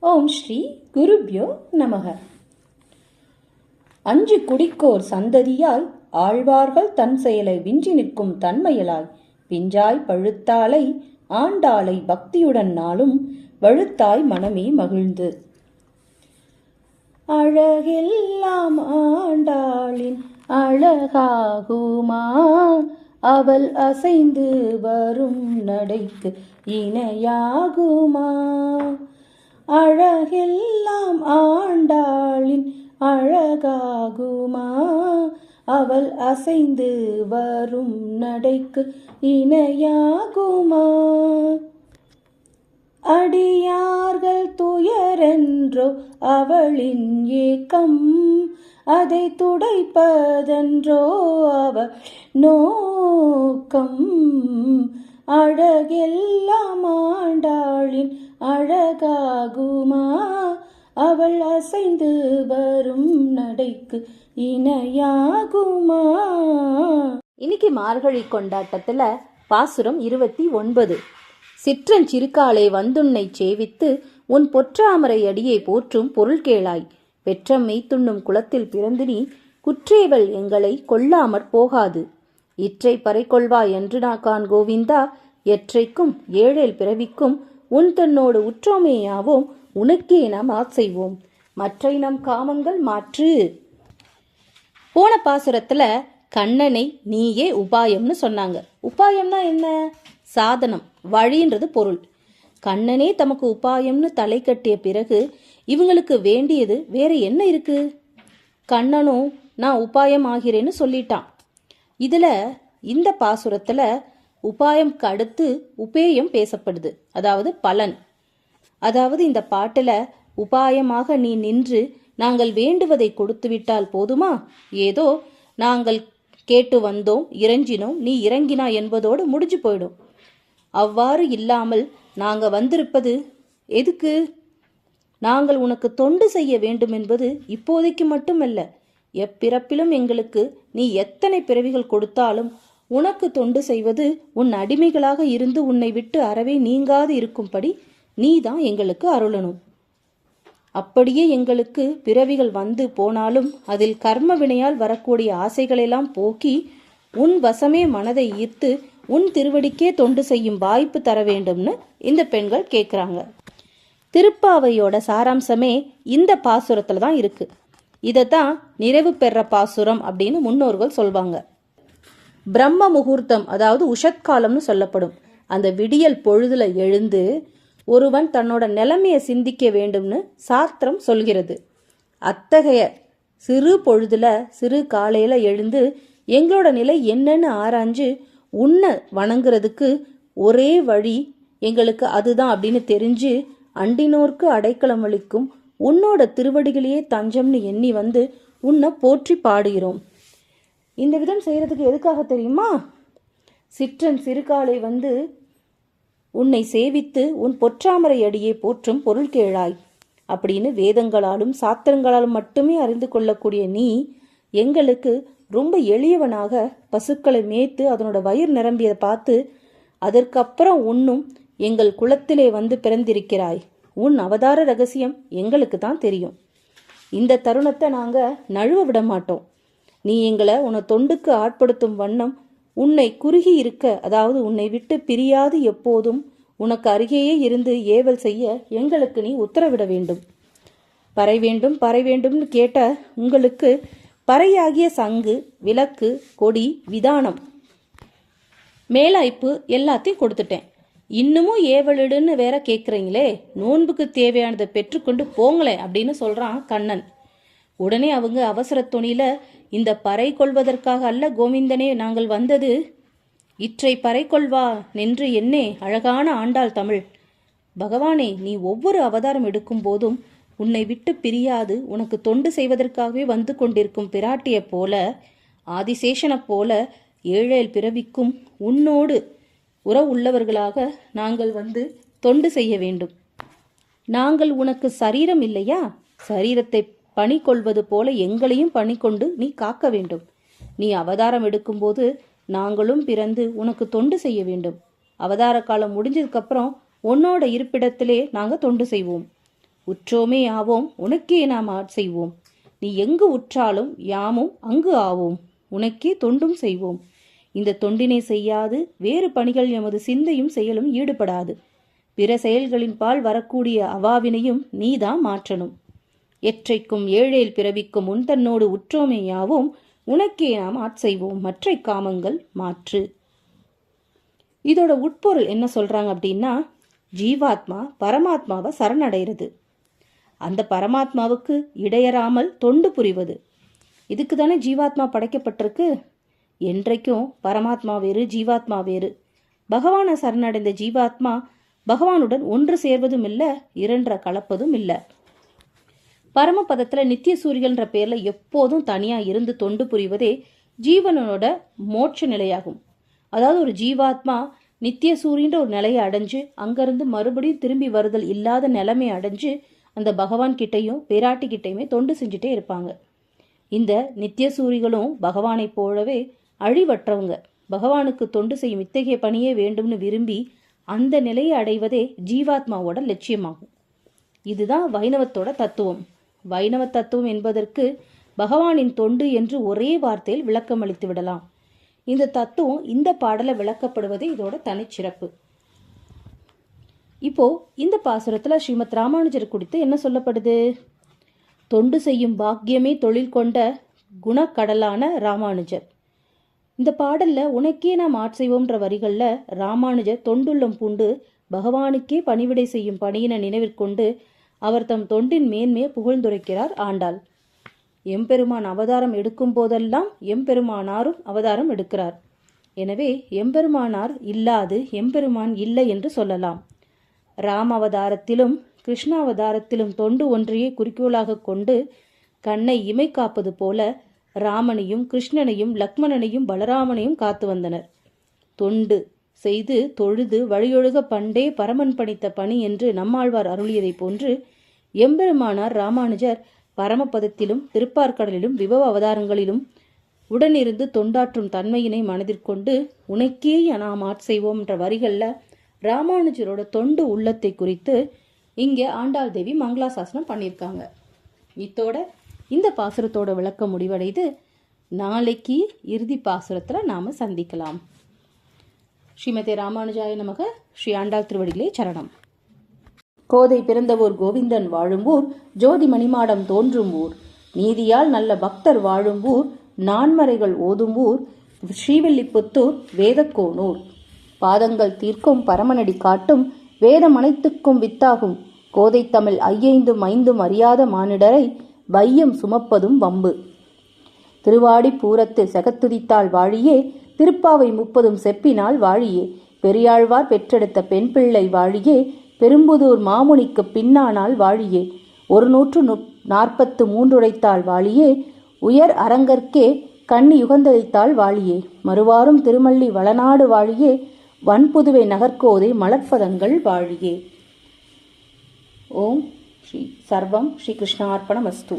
ஓம் ஸ்ரீ குருப்யோ நமக. அஞ்சு குடிக்கோர் சந்ததியால் ஆழ்வார்கள் தன் செயலை விஞ்சி நிற்கும் தன்மையலாய் பிஞ்சாய் பழுத்தாலை ஆண்டாளை பக்தியுடன் நாளும் வழுத்தாய் மனமே மகிழ்ந்து. அழகெல்லாம் ஆண்டாளின் அழகாகுமா? அவள் அசைந்து வரும் நடைக்கு இணையாகுமா? அழகெல்லாம் ஆண்டாளின் அழகாகுமா? அவள் அசைந்து வரும் நடைக்கு இணையாகுமா? அடியார்கள் துயரென்றோ அவளின் ஏக்கம் அதை துடைப்பதென்றோ அவ நோக்கம். அழகெல்லாம் ஆண்டாளின் அழகாகுமா? அவள் அசைந்து வரும் நடைக்கு இணையாகுமா? இன்னைக்கு மார்கழி கொண்டாட்டத்துல பாசுரம் இருபத்தி ஒன்பது. சிற்றஞ்சிறுக்காலை வந்துன்னை சேவித்து உன் பொற்றாமரை அடியை போற்றும் பொருள் கேளாய். பெற்றம் மெய்த்துண்ணும் குளத்தில் பிறந்து நீ குற்றேவல் எங்களை கொல்லாமற் போகாது. இற்றை பறைக்கொள்வா என்று நாக்கான் கோவிந்தா எற்றைக்கும் ஏழேல் பிறவிக்கும் உன் தன்னோடு உற்றோமேயாவோம் உனக்கே நாம் ஆசைவோம் மற்றை நம் காமங்கள் மாற்று. போன பாசுரத்துல கண்ணனை நீயே உபாயம்னு சொன்னாங்க. உபாயம்னா என்ன? சாதனம் வழின்றது பொருள். கண்ணனே தமக்கு உபாயம்னு தலை கட்டிய பிறகு இவங்களுக்கு வேண்டியது வேற என்ன இருக்கு? கண்ணனும் நான் உபாயம் ஆகிறேன்னு சொல்லிட்டான். இதுல இந்த பாசுரத்துல உபாயம்க்கு அடுத்து உபேயம் பேசப்படுது. அதாவது பலன். அதாவது இந்த பாட்டுல உபாயமாக நீ நின்று நாங்கள் வேண்டுவதை கொடுத்து விட்டால் போதுமா? ஏதோ நாங்கள் கேட்டு வந்தோம் இறஞ்சினோம் நீ இறங்கினா என்பதோடு முடிஞ்சு போயிடும். அவ்வாறு இல்லாமல் நாங்க வந்திருப்பது எதுக்கு? நாங்கள் உனக்கு தொண்டு செய்ய வேண்டும் என்பது இப்போதைக்கு மட்டுமல்ல எப்பிறப்பிலும் எங்களுக்கு நீ எத்தனை பிறவிகள் கொடுத்தாலும் உனக்கு தொண்டு செய்வது உன் அடிமைகளாக இருந்து உன்னை விட்டு அறவே நீங்காது இருக்கும்படி நீதான் எங்களுக்கு அருளணும். அப்படியே எங்களுக்கு பிறவிகள் வந்து போனாலும் அதில் கர்ம வினையால் வரக்கூடிய ஆசைகளெல்லாம் போக்கி உன் வசமே மனதை ஈர்த்து உன் திருவடிக்கே தொண்டு செய்யும் வாய்ப்பு தர வேண்டும்னு இந்த பெண்கள் கேட்குறாங்க திருப்பாவையோட சாராம்சமே இந்த பாசுரத்தில் தான் இருக்குது இதைத்தான் நிறைவு பெற பாசுரம் அப்படின்னு முன்னோர்கள் சொல்வாங்க. பிரம்ம முகூர்த்தம் அதாவது உஷத்காலம்னு சொல்லப்படும். அந்த விடியல் பொழுதுல எழுந்து ஒருவன் தன்னோட நிலைமையை சிந்திக்க வேண்டும்னு சாஸ்திரம் சொல்கிறது. அத்தகைய சிறு பொழுதுல சிறு காலையில எழுந்து எங்களோட நிலை என்னன்னு ஆராய்ஞ்சு உன்னை வணங்குறதுக்கு ஒரே வழி எங்களுக்கு அதுதான் அப்படின்னு தெரிஞ்சு அண்டினோர்க்கு அடைக்கலம் அளிக்கும் உன்னோட திருவடிகளையே தஞ்சம்னு எண்ணி வந்து உன்னை போற்றி பாடுகிறோம். இந்த விதம் செய்கிறதுக்கு எதுக்காக தெரியுமா? சிற்றன் சிறுகாலை வந்து உன்னை சேவித்து உன் பொற்றாமரை அடியே போற்றும் பொருள் கேழாய் அப்படின்னு வேதங்களாலும் சாத்திரங்களாலும் மட்டுமே அறிந்து கொள்ளக்கூடிய நீ எங்களுக்கு ரொம்ப எளியவனாக பசுக்களை மேய்த்து அதனோட வயிறு நிரம்பியதை பார்த்து அதற்கப்புறம் உன்னும் எங்கள் குலத்திலே வந்து பிறந்திருக்கிறாய். உன் அவதார ரகசியம் எங்களுக்கு தான் தெரியும். இந்த தருணத்தை நாங்கள் நழுவ விட மாட்டோம். நீ எங்களை உன தொண்டுக்கு ஆட்படுத்தும் வண்ணம் உன்னை குறுகி இருக்க அதாவது உன்னை விட்டு பிரியாது எப்போதும் உனக்கு அருகேயே இருந்து ஏவல் செய்ய எங்களுக்கு நீ உத்தரவிட வேண்டும். பறை வேண்டும் பறை வேண்டும்னு கேட்ட உங்களுக்கு பறையாகிய சங்கு விளக்கு கொடி விதானம் மேலாய்ப்பு எல்லாத்தையும் கொடுத்துட்டேன். இன்னமும் ஏவலிடுன்னு வேற கேட்குறீங்களே நோன்புக்கு தேவையானதை பெற்றுக்கொண்டு போங்களேன் அப்படின்னு சொல்றான் கண்ணன். உடனே அவங்க அவசர துணியில இந்த பறை கொள்வதற்காக அல்ல கோவிந்தனே நாங்கள் வந்தது இற்றை பறை கொள்வா நின்று என்னே அழகான ஆண்டாள் தமிழ். பகவானே நீ ஒவ்வொரு அவதாரம் எடுக்கும் போதும் உன்னை விட்டு பிரியாது உனக்கு தொண்டு செய்வதற்காகவே வந்து கொண்டிருக்கும் பிராட்டியைப் போல ஆதிசேஷனைப் போல ஏழேல் பிறவிக்கும் உன்னோடு உறவு உள்ளவர்களாக நாங்கள் வந்து தொண்டு செய்ய வேண்டும். நாங்கள் உனக்கு சரீரம் இல்லையா? சரீரத்தை பணி கொள்வது போல எங்களையும் பணி கொண்டு நீ காக்க வேண்டும். நீ அவதாரம் எடுக்கும்போது நாங்களும் பிறந்து உனக்கு தொண்டு செய்ய வேண்டும். அவதார காலம் முடிஞ்சதுக்கப்புறம் உன்னோட இருப்பிடத்திலே நாங்கள் தொண்டு செய்வோம். உற்றோமே ஆவோம் உனக்கே நாம் செய்வோம். நீ எங்கு உற்றாலும் யாமும் அங்கு ஆவோம். உனக்கே தொண்டும் செய்வோம். இந்த தொண்டினை செய்யாது வேறு பணிகள் எமது சிந்தையும் செயலும் ஈடுபடாது. பிற செயல்களின் பால் வரக்கூடிய அவாவினையும் நீதான் மாற்றணும். எற்றைக்கும் ஏழேல் பிறவிக்கும் உன் தன்னோடு உற்றோமேயாவும் உனக்கே நாம் ஆட்செய்வோம் மற்றை காமங்கள் மாற்று. இதோட உட்பொருள் என்ன சொல்றாங்க அப்படின்னா ஜீவாத்மா பரமாத்மாவை சரணடைகிறது. அந்த பரமாத்மாவுக்கு இடையறாமல் தொண்டு புரிவது. இதுக்கு தானே ஜீவாத்மா படைக்கப்பட்டிருக்கு? என்றைக்கும் பரமாத்மா வேறு ஜீவாத்மா வேறு. பகவானை சரணடைந்த ஜீவாத்மா பகவானுடன் ஒன்று சேர்வதும் இல்லை இரண்ட கலப்பதும் இல்லை பரமபதத்தில் நித்திய சூரியன்ற பேரில் எப்போதும் தனியாக இருந்து தொண்டு புரிவதே ஜீவனோட மோட்ச நிலையாகும். அதாவது ஒரு ஜீவாத்மா நித்திய சூரியன்ற ஒரு நிலையை அடைஞ்சு அங்கிருந்து மறுபடியும் திரும்பி வருதல் இல்லாத நிலைமை அடைஞ்சு அந்த பகவான் கிட்டையும் பேராட்டி கிட்டையுமே தொண்டு செஞ்சுட்டே இருப்பாங்க. இந்த நித்திய சூரிகளும் பகவானைப் போலவே அழிவற்றவங்க. பகவானுக்கு தொண்டு செய்யும் இத்தகைய பணியே வேண்டும்னு விரும்பி அந்த நிலையை அடைவதே ஜீவாத்மாவோட லட்சியமாகும். இதுதான் வைணவத்தோட தத்துவம். வைணவ தத்துவம் என்பதற்கு பகவானின் தொண்டு என்று ஒரே வார்த்தையில் விளக்கம் அளித்து விடலாம். இந்த தத்துவம் இந்த பாடலை விளக்கப்படுவதே இதோட தனிச்சிறப்பு. இப்போ இந்த பாசுரத்தில் ஸ்ரீமத் ராமானுஜர் குறித்து என்ன சொல்லப்படுது? தொண்டு செய்யும் பாக்கியமே தொழில் கொண்ட குணக்கடலான ராமானுஜர். இந்த பாடல்ல உனக்கே நாம் ஆட்செய்வோம்ன்ற வரிகள்ல ராமானுஜர் தொண்டுள்ளம் பூண்டு பகவானுக்கே பணிவிடை செய்யும் பணியினை நினைவிற்கொண்டு அவர் தம் தொண்டின் மேன்மையை புகழ்ந்துரைக்கிறார் ஆண்டாள். எம்பெருமான் அவதாரம் எடுக்கும் போதெல்லாம் எம்பெருமானாரும் அவதாரம் எடுக்கிறார். எனவே எம்பெருமானார் இல்லாது எம்பெருமான் இல்லை என்று சொல்லலாம். ராம அவதாரத்திலும் கிருஷ்ண அவதாரத்திலும் தொண்டு ஒன்றையே குறிக்கோளாக கொண்டு கண்ணை இமை காப்பது போல ராமனையும் கிருஷ்ணனையும் லக்மணனையும் பலராமனையும் காத்து வந்தனர். தொண்டு செய்து தொழுது வழியொழுக பண்டே பரமன் பணித்த பணி என்று நம்மாழ்வார் அருளியதைப் போன்று எம்பெருமானார் ராமானுஜர் பரமபதத்திலும் திருப்பார்கடலிலும் விபவ அவதாரங்களிலும் உடனிருந்து தொண்டாற்றும் தன்மையினை மனதிற்கொண்டு உனக்கே நாம் ஆட்செய்வோம் என்ற வரிகளில் ராமானுஜரோட தொண்டு உள்ளத்தை குறித்து இங்கே ஆண்டாள் தேவி மங்களாசாசனம் பண்ணியிருக்காங்க. இத்தோட இந்த பாசுரத்தோட விளக்கம் முடிவடைது. நாளைக்கு இறுதி பாசுரத்தில் நாம் சந்திக்கலாம். ஸ்ரீமதி ராமானுஜாய நமக. ஸ்ரீ ஆண்டாள் திருவடிகளே சரணம். கோதை பிறந்தவோர் கோவிந்தன் வாழும் ஊர் ஜோதி மணிமாடம் தோன்றும் ஊர் நீதியால் நல்ல பக்தர் வாழும் ஊர் நான்மறைகள் ஓதும் ஊர் ஸ்ரீவில்லிபுத்தூர் வேதக்கோனூர். பாதங்கள் தீர்க்கும் பரமனடி காட்டும் வேதம் அனைத்துக்கும் வித்தாகும். கோதை தமிழ் ஐயைந்தும் ஐந்தும் அறியாத மானிடரை வையம் சுமப்பதும் வம்பு. திருவாடி பூரத்து சகத்துதித்தாள் வாழியே திருப்பாவை முப்பதும் செப்பினால் வாழியே. பெரியாழ்வார் பெற்றெடுத்த பெண் பிள்ளை வாழியே பெரும்புதூர் மாமுனிக்கு பின்னானால் வாழியே. ஒரு நூற்று நாற்பத்து மூன்றுடைத்தாள் வாழியே உயர் அரங்கற்கே கண்ணி யுகந்தளித்தாள் வாழியே. மறுவாரும் திருமல்லி வளநாடு வாழியே வன்புதுவை நகர்கோதை மலர்ப்பதங்கள் வாழியே. ஓம் ஸ்ரீ சர்வம் ஸ்ரீ கிருஷ்ணார்ப்பணமஸ்து